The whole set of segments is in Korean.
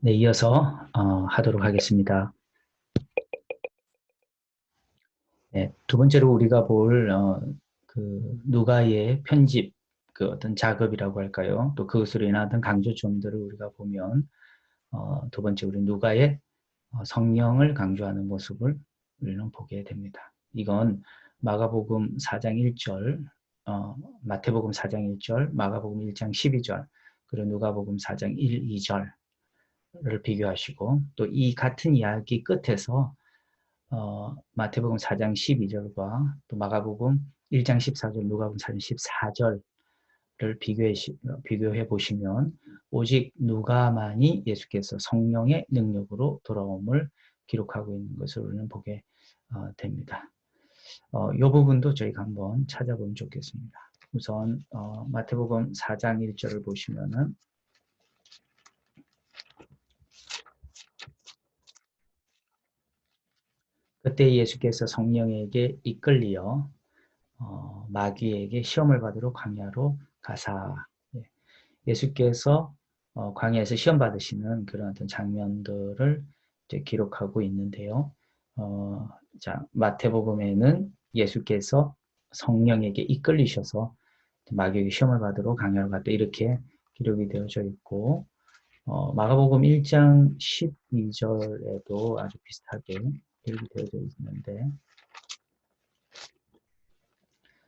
네, 이어서 어, 하도록 하겠습니다. 네, 두 번째로 우리가 볼 어, 그 누가의 편집 그 어떤 작업이라고 할까요? 또 그것으로 인한 어떤 강조점들을 우리가 보면 어, 두 번째 우리 누가의 어, 성령을 강조하는 모습을 우리는 보게 됩니다. 이건 마가복음 4장 1절, 어, 마태복음 4장 1절, 마가복음 1장 12절, 그리고 누가복음 4장 1, 2절 를 비교하시고 또 이 같은 이야기 끝에서 어, 마태복음 4장 12절과 또 마가복음 1장 14절, 누가복음 4장 14절을 비교해, 비교해 보시면 오직 누가만이 예수께서 성령의 능력으로 돌아옴을 기록하고 있는 것을 우리는 보게 어, 됩니다. 어, 이 부분도 저희가 한번 찾아보면 좋겠습니다. 우선 어, 마태복음 4장 1절을 보시면은 그때 예수께서 성령에게 이끌리어 어, 마귀에게 시험을 받으러 광야로 가사 예. 수께서 어, 광야에서 시험 받으시는 그런 어떤 장면들을 기록하고 있는데요. 어, 자 마태복음에는 예수께서 성령에게 이끌리셔서 마귀에게 시험을 받으러 광야로 갔다 이렇게 기록이 되어져 있고 어, 마가복음 1장 12절에도 아주 비슷하게 기록이 되어져 있는데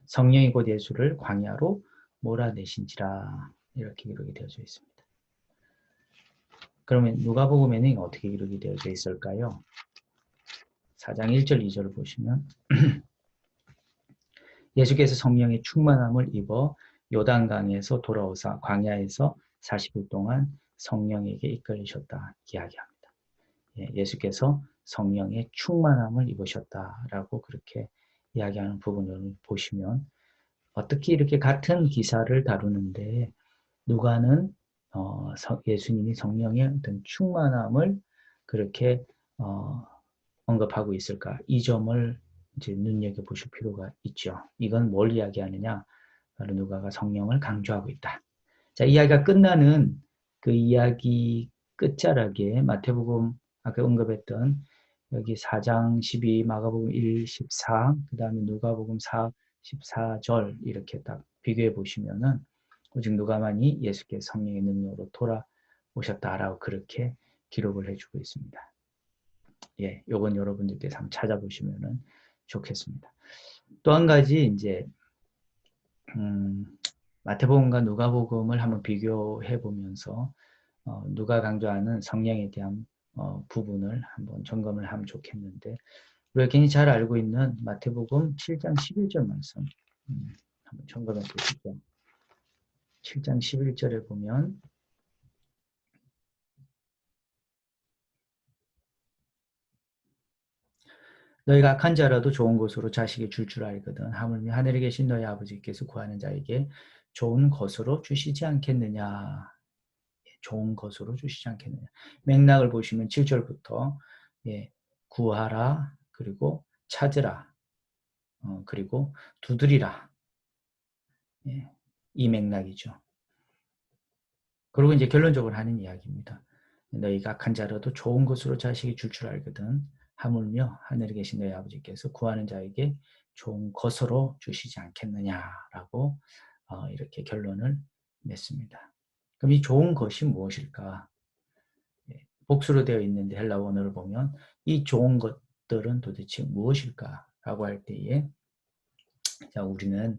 성령이 곧 예수를 광야로 몰아내신지라 이렇게 기록이 되어져 있습니다. 그러면 누가복음에는 어떻게 기록이 되어져 있을까요? 4장 1절 2절을 보시면 예수께서 성령의 충만함을 입어 요단강에서 돌아오사 광야에서 40일 동안 성령에게 이끌리셨다 이야기합니다. 예, 예수께서 성령의 충만함을 입으셨다라고 그렇게 이야기하는 부분을 보시면 어떻게 이렇게 같은 기사를 다루는데 누가는 어, 예수님이 성령의 어떤 충만함을 그렇게 어, 언급하고 있을까? 이 점을 이제 눈여겨 보실 필요가 있죠. 이건 뭘 이야기하느냐? 바로 누가가 성령을 강조하고 있다. 자, 이야기가 끝나는 그 이야기 끝자락에 마태복음 아까 언급했던 여기 4장 12, 마가복음 1, 14, 그 다음에 누가복음 4, 14절 이렇게 딱 비교해 보시면은 오직 누가만이 예수께 성령의 능력으로 돌아오셨다라고 그렇게 기록을 해주고 있습니다. 예, 요건 여러분들께서 한번 찾아보시면은 좋겠습니다. 또 한 가지 이제 음, 마태복음과 누가복음을 한번 비교해 보면서 어, 누가 강조하는 성령에 대한 어, 부분을 한번 점검을 하면 좋겠는데 우리가 굉장히 잘 알고 있는 마태복음 7장 11절 말씀 음, 한번 점검해 보시죠. 7장 11절에 보면 너희가 악한 자라도 좋은 곳으로 자식이 줄줄 줄 알거든 하물며 하늘에 계신 너희 아버지께서 구하는 자에게 좋은 것으로 주시지 않겠느냐 좋은 것으로 주시지 않겠느냐. 맥락을 보시면 7절부터 예, 구하라 그리고 찾으라 어, 그리고 두드리라 예, 이 맥락이죠. 그리고 이제 결론적으로 하는 이야기입니다. 너희가 악한 자라도 좋은 것으로 자식이 줄 줄 알거든 하물며 하늘에 계신 너희 아버지께서 구하는 자에게 좋은 것으로 주시지 않겠느냐라고 어, 이렇게 결론을 냈습니다. 그럼 이 좋은 것이 무엇일까? 예, 복수로 되어 있는데 헬라 원어를 보면 이 좋은 것들은 도대체 무엇일까? 라고 할 때에 자 우리는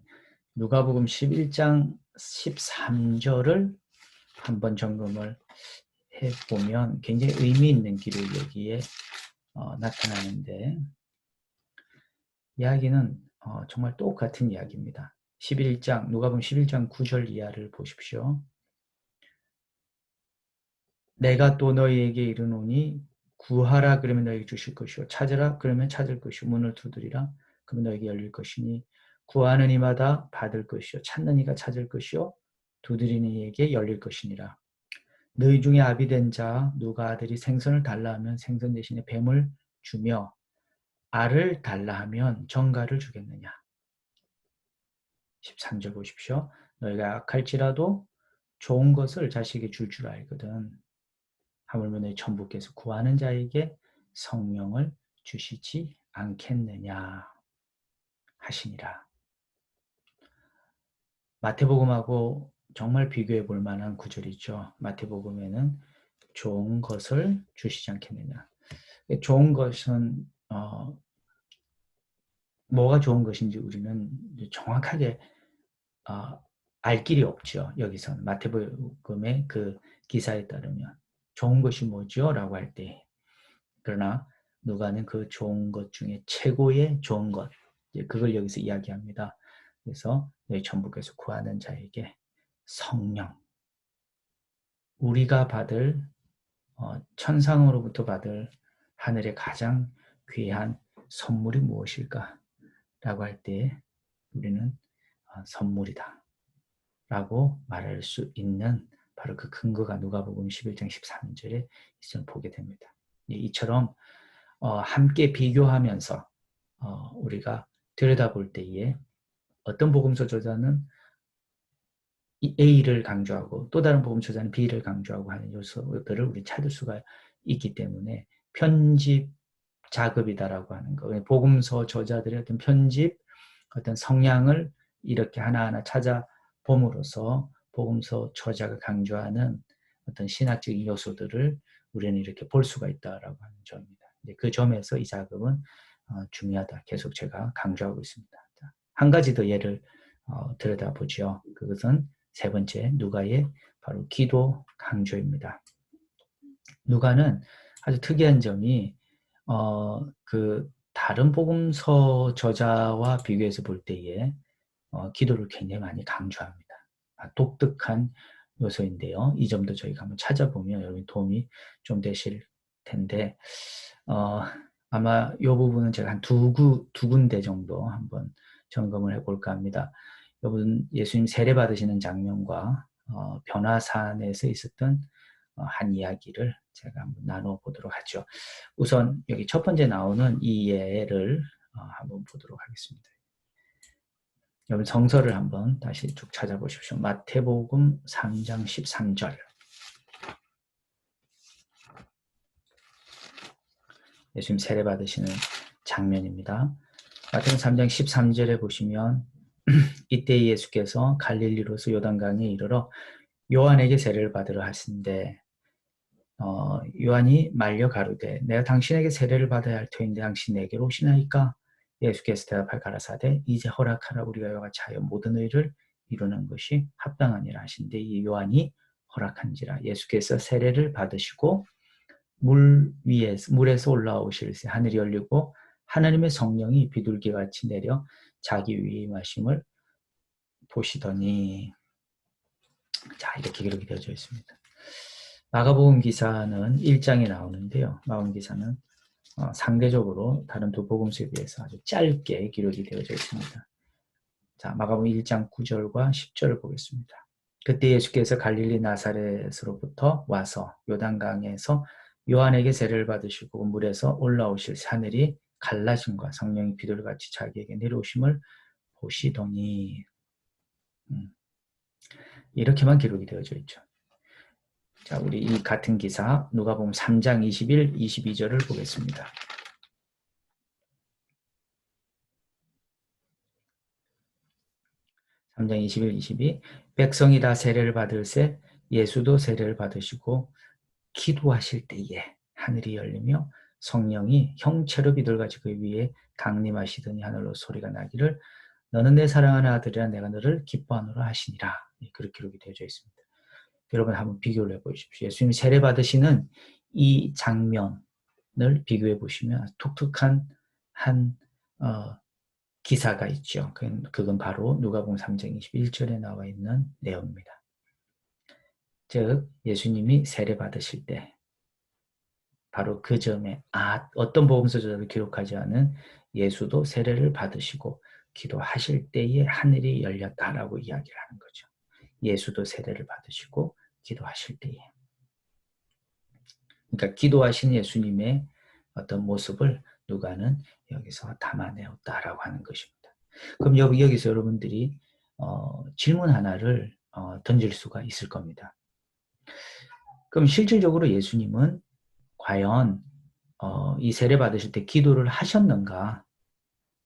누가복음 11장 13절을 한번 점검을 해보면 굉장히 의미 있는 기록이 여기에 어, 나타나는데 이야기는 어, 정말 똑같은 이야기입니다. 11장 누가복음 11장 9절 이하를 보십시오. 내가 또 너희에게 이르노니 구하라 그러면 너희에게 주실 것이요. 찾으라 그러면 찾을 것이요. 문을 두드리라 그러면 너희에게 열릴 것이니 구하는 이마다 받을 것이요. 찾는 이가 찾을 것이요. 두드리는 이에게 열릴 것이니라. 너희 중에 아비 된 자 누가 아들이 생선을 달라 하면 생선 대신에 뱀을 주며 알을 달라 하면 정가를 주겠느냐? 13절 보십시오. 너희가 악할지라도 좋은 것을 자식에게 줄줄 알거든 하물며 너희 천부께서 구하는 자에게 성령을 주시지 않겠느냐 하시니라. 마태복음하고 정말 비교해 볼 만한 구절이죠. 마태복음에는 좋은 것을 주시지 않겠느냐. 좋은 것은 어, 뭐가 좋은 것인지 우리는 정확하게 어, 알 길이 없죠. 여기서는 마태복음의 그 기사에 따르면 좋은 것이 뭐죠? 라고 할 때 그러나 누가는 그 좋은 것 중에 최고의 좋은 것 그걸 여기서 이야기합니다. 그래서 너희 천국에서 구하는 자에게 성령 우리가 받을 어, 천상으로부터 받을 하늘의 가장 귀한 선물이 무엇일까? 라고 할때 우리는 어, 선물이다. 라고 말할 수 있는 바로 그 근거가 누가복음 11장 13절에 있음 보게 됩니다. 이처럼 어, 함께 비교하면서 어, 우리가 들여다볼 때에 어떤 복음서 저자는 A를 강조하고 또 다른 복음 저자는 B를 강조하고 하는 요소들을 우리 찾을 수가 있기 때문에 편집 작업이다라고 하는 거. 복음서 저자들의 어떤 편집, 어떤 성향을 이렇게 하나하나 찾아봄으로써 복음서 저자가 강조하는 어떤 신학적인 요소들을 우리는 이렇게 볼 수가 있다라고 하는 점입니다. 그 점에서 이 작업은 어, 중요하다. 계속 제가 강조하고 있습니다. 한 가지 더 예를 어, 들여다보죠. 그것은 세 번째 누가의 바로 기도 강조입니다. 누가는 아주 특이한 점이 어, 그 다른 복음서 저자와 비교해서 볼 때에 어, 기도를 굉장히 많이 강조합니다. 아, 독특한 요소인데요. 이 점도 저희가 한번 찾아보면 여러분 도움이 좀 되실 텐데 어, 아마 이 부분은 제가 한두두 군데 정도 한번 점검을 해볼까 합니다. 여러분 예수님 세례 받으시는 장면과 어, 변화산에서 있었던 어, 한 이야기를 제가 한번 나눠보도록 하죠. 우선 여기 첫 번째 나오는 이 예를 어, 한번 보도록 하겠습니다. 여러분 성서를 한번 다시 쭉 찾아보십시오. 마태복음 3장 13절 예수님 세례 받으시는 장면입니다. 마태복음 3장 13절에 보시면 이때 예수께서 갈릴리로서 요단강에 이르러 요한에게 세례를 받으러 하신데 어, 요한이 말려 가로되 내가 당신에게 세례를 받아야 할 터인데 당신 에게로 오시나이까 예수께서 대답할 가라사대 이제 허락하라 우리가 같이 하여 모든 의를 이루는 것이 합당하니라 하신데 이 요한이 허락한지라 예수께서 세례를 받으시고 물 위에서 물에서 올라오실새 하늘이 열리고 하나님의 성령이 비둘기 같이 내려 자기 위에 임하심을 보시더니 자 이렇게 기록이 되어져 있습니다. 마가복음 기사는 1장에 나오는데요. 마가복음 기사는 어, 상대적으로 다른 두 복음서에 비해서 아주 짧게 기록이 되어져 있습니다. 자, 마가복음 1장 9절과 10절을 보겠습니다. 그때 예수께서 갈릴리 나사렛으로부터 와서 요단강에서 요한에게 세례를 받으시고 물에서 올라오실 하늘이 갈라짐과 성령이 비둘같이 자기에게 내려오심을 보시더니 음, 이렇게만 기록이 되어져 있죠. 자, 우리 이 같은 기사 누가 보면 3장 21, 22절을 보겠습니다. 3장 21, 22 백성이 다 세례를 받을새 예수도 세례를 받으시고 기도하실 때에 하늘이 열리며 성령이 형체로 비둘같이 그 위에 강림하시더니 하늘로 소리가 나기를 너는 내 사랑하는 아들이라 내가 너를 기뻐하노라 하시니라 그렇게 기록이 되어져 있습니다. 여러분 한번 비교를 해보십시오. 예수님이 세례 받으시는 이 장면을 비교해 보시면 독특한 한 어, 기사가 있죠. 그건 바로 누가복음 3장 21절에 나와 있는 내용입니다. 즉 예수님이 세례 받으실 때 바로 그 점에 아 어떤 복음서 저자도 기록하지 않은 예수도 세례를 받으시고 기도하실 때에 하늘이 열렸다라고 이야기를 하는 거죠. 예수도 세례를 받으시고 기도하실 때에. 그러니까 기도하신 예수님의 어떤 모습을 누가는 여기서 담아내었다라고 하는 것입니다. 그럼 여기, 여기서 여러분들이 어, 질문 하나를 어, 던질 수가 있을 겁니다. 그럼 실질적으로 예수님은 과연 어, 이 세례 받으실 때 기도를 하셨는가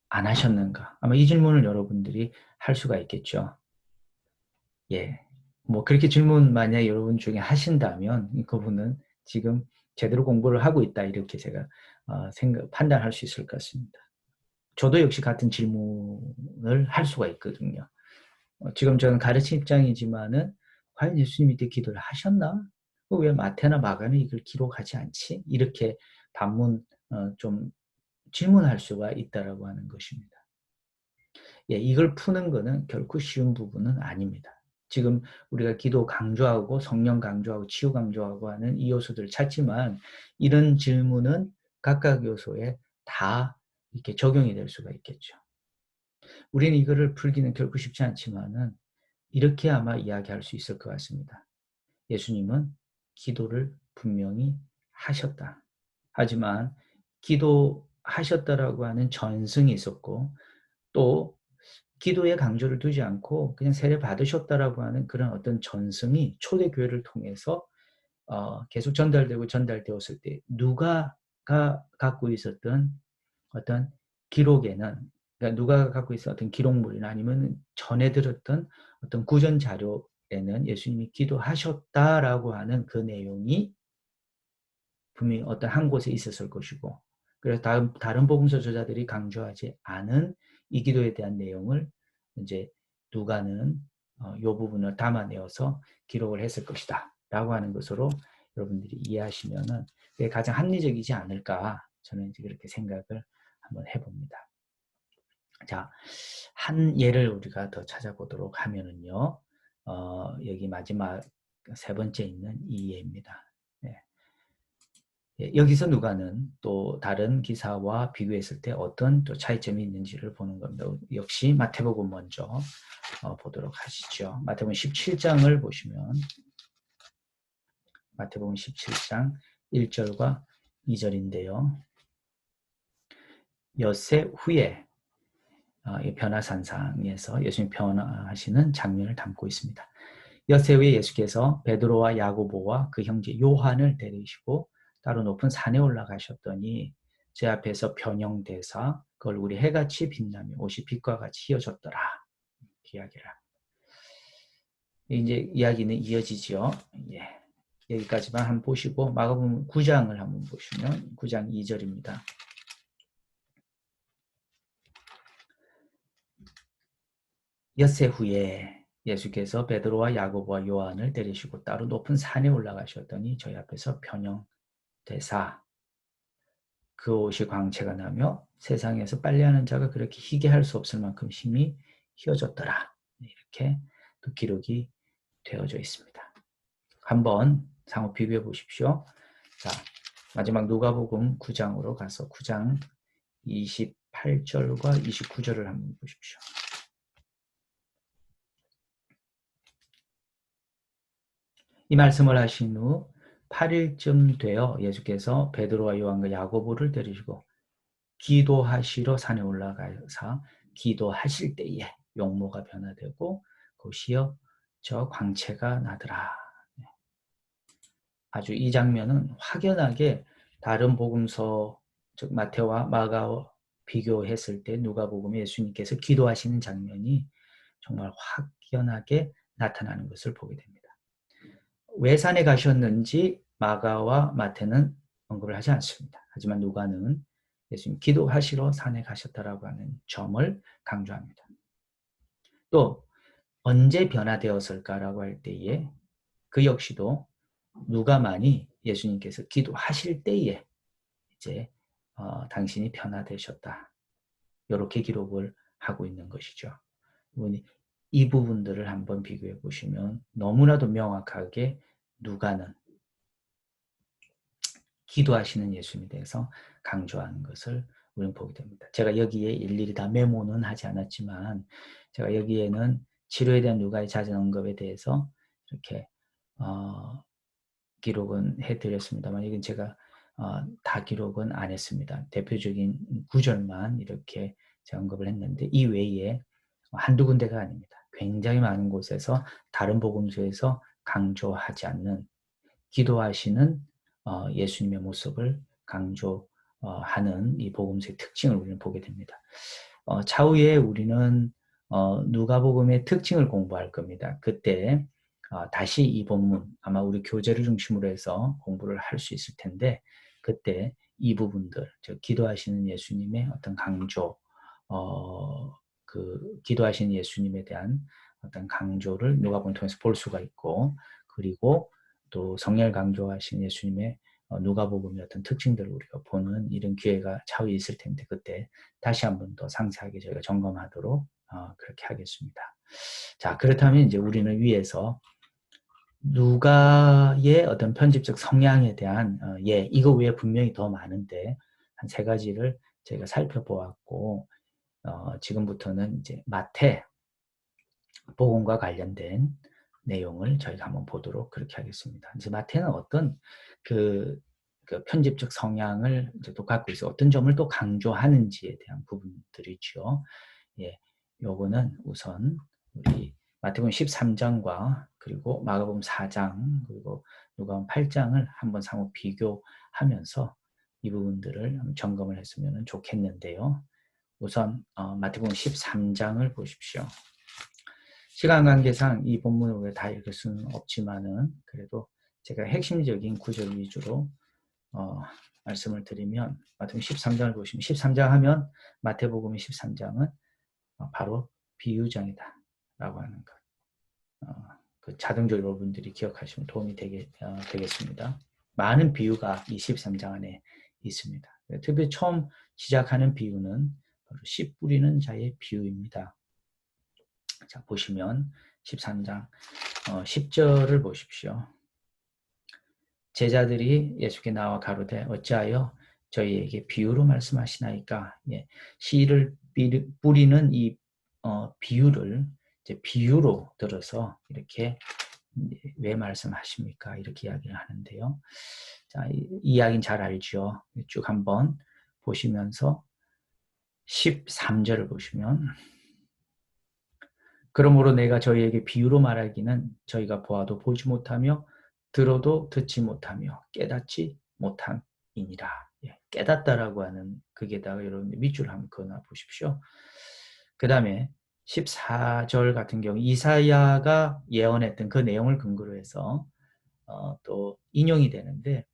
안 하셨는가 아마 이 질문을 여러분들이 할 수가 있겠죠. 예, 뭐 그렇게 질문 만약 여러분 중에 하신다면 그분은 지금 제대로 공부를 하고 있다 이렇게 제가 어, 생각 판단할 수 있을 것 같습니다. 저도 역시 같은 질문을 할 수가 있거든요. 어, 지금 저는 가르친 입장이지만은 과연 예수님이 때 기도를 하셨나? 왜 마태나 마가는 이걸 기록하지 않지? 이렇게 반문 어, 좀 질문할 수가 있다라고 하는 것입니다. 예, 이걸 푸는 것은 결코 쉬운 부분은 아닙니다. 지금 우리가 기도 강조하고 성령 강조하고 치유 강조하고 하는 이 요소들을 찾지만 이런 질문은 각각 요소에 다 이렇게 적용이 될 수가 있겠죠. 우리는 이거를 풀기는 결코 쉽지 않지만은 이렇게 아마 이야기할 수 있을 것 같습니다. 예수님은 기도를 분명히 하셨다. 하지만 기도하셨다라고 하는 전승이 있었고 또 기도에 강조를 두지 않고 그냥 세례 받으셨다라고 하는 그런 어떤 전승이 초대교회를 통해서 어, 계속 전달되고 전달되었을 때 누가가 갖고 있었던 어떤 기록에는 그러니까 누가 갖고 있었던 기록물이나 아니면 전해 들었던 어떤 구전 자료에는 예수님이 기도하셨다라고 하는 그 내용이 분명히 어떤 한 곳에 있었을 것이고 그래서 다른 다른 복음서 저자들이 강조하지 않은 이 기도에 대한 내용을 이제 누가는 어, 이 부분을 담아내어서 기록을 했을 것이다 라고 하는 것으로 여러분들이 이해하시면은 가장 합리적이지 않을까 저는 이제 그렇게 생각을 한번 해봅니다. 자, 한 예를 우리가 더 찾아보도록 하면은요, 어, 여기 마지막 세 번째 있는 이 예입니다. 예, 여기서 누가는 또 다른 기사와 비교했을 때 어떤 또 차이점이 있는지를 보는 겁니다. 역시 마태복음 먼저 어, 보도록 하시죠. 마태복음 17장을 보시면 마태복음 17장 1절과 2절인데요. 엿새 후에 어, 변화산상에서 예수님 변화하시는 장면을 담고 있습니다. 엿새 후에 예수께서 베드로와 야고보와 그 형제 요한을 데리시고 따로 높은 산에 올라가셨더니 제 앞에서 변형돼서 그 얼굴이 해같이 빛나며 옷이 빛과 같이 휘어졌더라. 이야기를 이제 이야기는 이어지죠. 예. 여기까지만 한번 보시고 마가복음 9장을 한번 보시면 9장 2절입니다. 엿새 후에 예수께서 베드로와 야고보와 요한을 데리시고 따로 높은 산에 올라가셨더니 저희 앞에서 변형 대사 그 옷이 광채가 나며 세상에서 빨래하는 자가 그렇게 희게 할 수 없을 만큼 힘이 휘어졌더라. 이렇게 또 기록이 되어져 있습니다. 한번 상호 비교해 보십시오. 자, 마지막 누가복음 9장으로 가서 9장 28절과 29절을 한번 보십시오. 이 말씀을 하신 후 8일쯤 되어 예수께서 베드로와 요한과 야고보를 데리시고 기도하시러 산에 올라가서 기도하실 때에 용모가 변화되고 곧이어 저 광채가 나더라. 네. 아주 이 장면은 확연하게 다른 복음서 즉 마태와 마가와 비교했을 때 누가복음 예수님께서 기도하시는 장면이 정말 확연하게 나타나는 것을 보게 됩니다. 왜 산에 가셨는지 마가와 마태는 언급을 하지 않습니다. 하지만 누가는 예수님 기도하시러 산에 가셨다라고 하는 점을 강조합니다. 또 언제 변화되었을까라고 할 때에 그 역시도 누가만이 예수님께서 기도하실 때에 이제 어, 당신이 변화되셨다. 이렇게 기록을 하고 있는 것이죠. 이 부분들을 한번 비교해 보시면 너무나도 명확하게 누가는 기도하시는 예수님에 대해서 강조하는 것을 우리는 보게 됩니다. 제가 여기에 일일이 다 메모는 하지 않았지만 제가 여기에는 치료에 대한 누가의 잦은 언급에 대해서 이렇게 어, 기록은 해드렸습니다만 이건 제가 어, 다 기록은 안 했습니다. 대표적인 구절만 이렇게 제가 언급을 했는데 이 외에 한두 군데가 아닙니다. 굉장히 많은 곳에서 다른 복음서에서 강조하지 않는 기도하시는 어, 예수님의 모습을 강조하는 이 복음서의 특징을 우리는 보게 됩니다. 어, 차후에 우리는 어, 누가복음의 특징을 공부할 겁니다. 그때 어, 다시 이 본문 아마 우리 교재를 중심으로 해서 공부를 할 수 있을 텐데 그때 이 부분들, 즉 기도하시는 예수님의 어떤 강조, 어, 그 기도하시는 예수님에 대한 어떤 강조를 누가복음 통해서 볼 수가 있고 그리고 또 성령을 강조하시는 예수님의 어, 누가복음의 어떤 특징들을 우리가 보는 이런 기회가 차후에 있을 텐데 그때 다시 한 번 더 상세하게 저희가 점검하도록 어, 그렇게 하겠습니다. 자 그렇다면 이제 우리는 위에서 누가의 어떤 편집적 성향에 대한 어, 예 이거 외에 분명히 더 많은데 한 세 가지를 저희가 살펴보았고 어, 지금부터는 이제 마태 복음과 관련된 내용을 저희가 한번 보도록 그렇게 하겠습니다. 이제 마태는 어떤 그, 그 편집적 성향을 또 갖고 있어 어떤 점을 또 강조하는지에 대한 부분들이죠. 예, 요거는 우선 우리 마태복음 13장과 그리고 마가복음 4장 그리고 누가복음 8장을 한번 상호 비교하면서 이 부분들을 점검을 했으면 좋겠는데요. 우선 어, 마태복음 13장을 보십시오. 시간 관계상 이 본문을 다 읽을 수는 없지만은 그래도 제가 핵심적인 구절 위주로 어, 말씀을 드리면 마태복음 13장을 보시면 13장 하면 마태복음 13장은 어, 바로 비유장이다 라고 하는 것. 어, 그 자동적으로 여러분들이 기억하시면 도움이 되게, 어, 되겠습니다. 많은 비유가 이 13장 안에 있습니다. 특히 처음 시작하는 비유는 바로 씨 뿌리는 자의 비유입니다. 자, 보시면 13장 어, 10절을 보십시오. 제자들이 예수께 나와 가로되 어찌하여 저희에게 비유로 말씀하시나이까? 예, 씨를 뿌리는 이 어, 비유를 이제 비유로 들어서 이렇게 왜 말씀하십니까? 이렇게 이야기를 하는데요. 자, 이, 이 이야기는 잘 알죠. 쭉 한번 보시면서 13절을 보시면 그러므로 내가 저희에게 비유로 말하기는 저희가 보아도 보지 못하며 들어도 듣지 못하며 깨닫지 못함이니라. 예, 깨닫다라고 하는 그게다가 여러분 밑줄 한번 그어놔 보십시오. 그 다음에 14절 같은 경우 이사야가 예언했던 그 내용을 근거로 해서 어, 또 인용이 되는데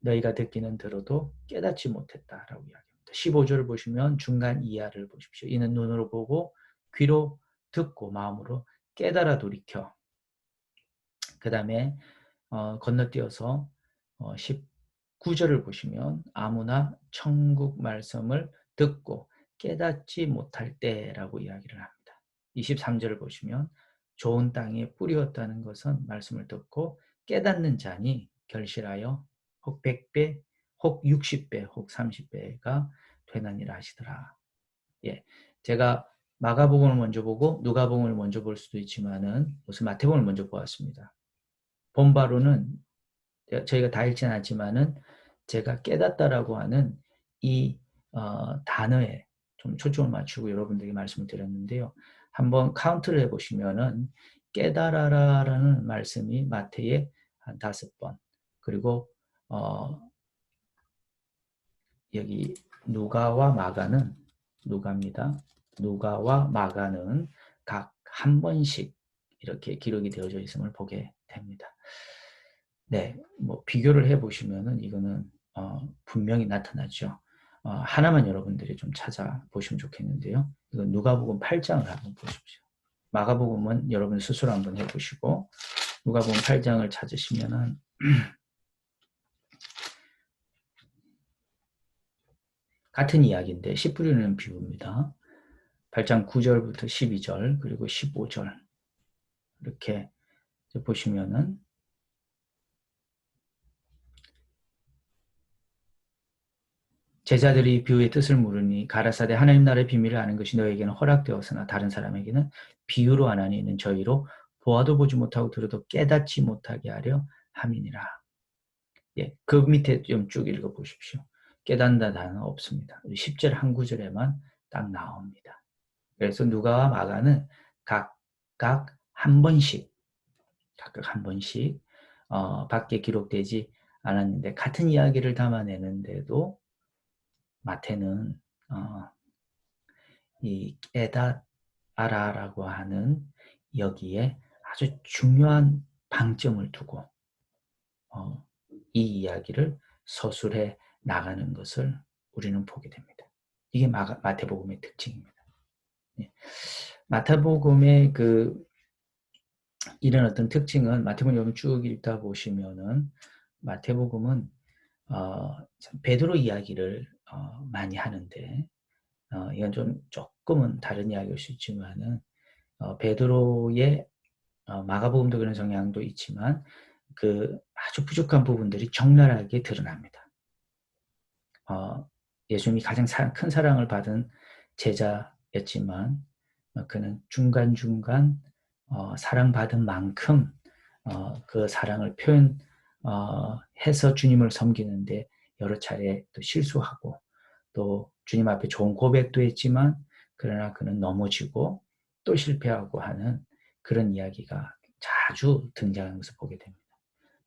너희가 듣기는 들어도 깨닫지 못했다라고 이야기합니다. 15절을 보시면 중간 이하를 보십시오. 이는 눈으로 보고 귀로 듣고 마음으로 깨달아 돌이켜. 그 다음에 어, 건너뛰어서 어, 19절을 보시면 아무나 천국 말씀을 듣고 깨닫지 못할 때라고 이야기를 합니다. 23절을 보시면 좋은 땅에 뿌리었다는 것은 말씀을 듣고 깨닫는 자니 결실하여 혹 100배, 혹 60배, 혹 30배가 되나니라 하시더라. 예. 제가 마가복음을 먼저 보고 누가복음을 먼저 볼 수도 있지만은 우선 마태복음을 먼저 보았습니다. 본 바로는 저희가 다 읽지는 않지만은 제가 깨닫다라고 하는 이 어, 단어에 좀 초점을 맞추고 여러분들에게 말씀을 드렸는데요. 한번 카운트를 해보시면은 깨달아라라는 말씀이 마태에 한 다섯 번 그리고 어, 여기 누가와 마가는 누가입니다. 누가와 마가는 각 한 번씩 이렇게 기록이 되어져 있음을 보게 됩니다. 네, 뭐 비교를 해보시면은 이거는 어, 분명히 나타나죠. 어, 하나만 여러분들이 좀 찾아보시면 좋겠는데요. 이건 누가복음 8장을 한번 보십시오. 마가복음은 여러분 스스로 한번 해보시고 누가복음 8장을 찾으시면은 같은 이야기인데 씨 뿌리는 비유입니다. 8장 9절부터 12절 그리고 15절 이렇게 보시면은 제자들이 비유의 뜻을 물으니 가라사대 하나님 나라의 비밀을 아는 것이 너에게는 허락되었으나 다른 사람에게는 비유로 하나니 있는 저희로 보아도 보지 못하고 들어도 깨닫지 못하게 하려 함이니라. 예, 그 밑에 좀 쭉 읽어 보십시오. 깨닫다 단어 없습니다. 10절 한 구절에만 딱 나옵니다. 그래서 누가와 마가는 각각 한 번씩, 각각 한 번씩 어, 밖에 기록되지 않았는데 같은 이야기를 담아내는데도 마태는 어, 이 깨닫아라라고 하는 여기에 아주 중요한 방점을 두고 어, 이 이야기를 서술해 나가는 것을 우리는 보게 됩니다. 이게 마, 마태복음의 특징입니다. 예. 마태복음의 그 이런 어떤 특징은 마태복음 쭉 읽다 보시면은 마태복음은 어, 베드로 이야기를 어, 많이 하는데 어, 이건 좀 조금은 다른 이야기일 수 있지만은 어, 베드로의 어, 마가복음도 그런 성향도 있지만 그 아주 부족한 부분들이 적나라하게 드러납니다. 어, 예수님이 가장 사, 큰 사랑을 받은 제자였지만 어, 그는 중간중간 어, 사랑받은 만큼 어, 그 사랑을 표현해서 주님을 섬기는데 여러 차례 또 실수하고 또 주님 앞에 좋은 고백도 했지만 그러나 그는 넘어지고 또 실패하고 하는 그런 이야기가 자주 등장하는 것을 보게 됩니다.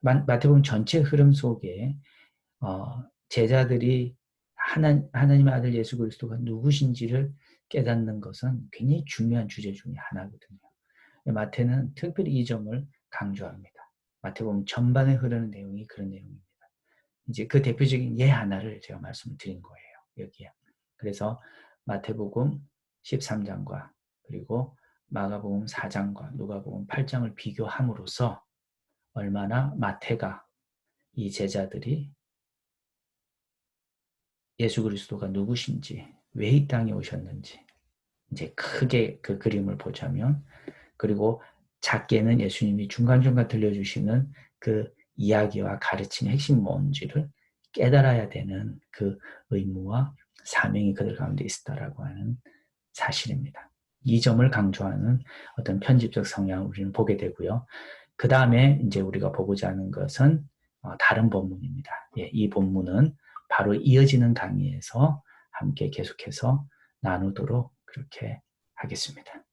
마태복음 전체 흐름 속에 어, 제자들이 하나, 하나님의 아들 예수 그리스도가 누구신지를 깨닫는 것은 굉장히 중요한 주제 중의 하나거든요. 마태는 특별히 이 점을 강조합니다. 마태복음 전반에 흐르는 내용이 그런 내용입니다. 이제 그 대표적인 예 하나를 제가 말씀을 드린 거예요. 여기에. 그래서 마태복음 13장과 그리고 마가복음 4장과 누가복음 8장을 비교함으로써 얼마나 마태가 이 제자들이 예수 그리스도가 누구신지, 왜 이 땅에 오셨는지, 이제 크게 그 그림을 보자면, 그리고 작게는 예수님이 중간중간 들려주시는 그 이야기와 가르침의 핵심 뭔지를 깨달아야 되는 그 의무와 사명이 그들 가운데 있었다라고 하는 사실입니다. 이 점을 강조하는 어떤 편집적 성향을 우리는 보게 되고요. 그 다음에 이제 우리가 보고자 하는 것은 어, 다른 본문입니다. 예, 이 본문은 바로 이어지는 강의에서 함께 계속해서 나누도록 그렇게 하겠습니다.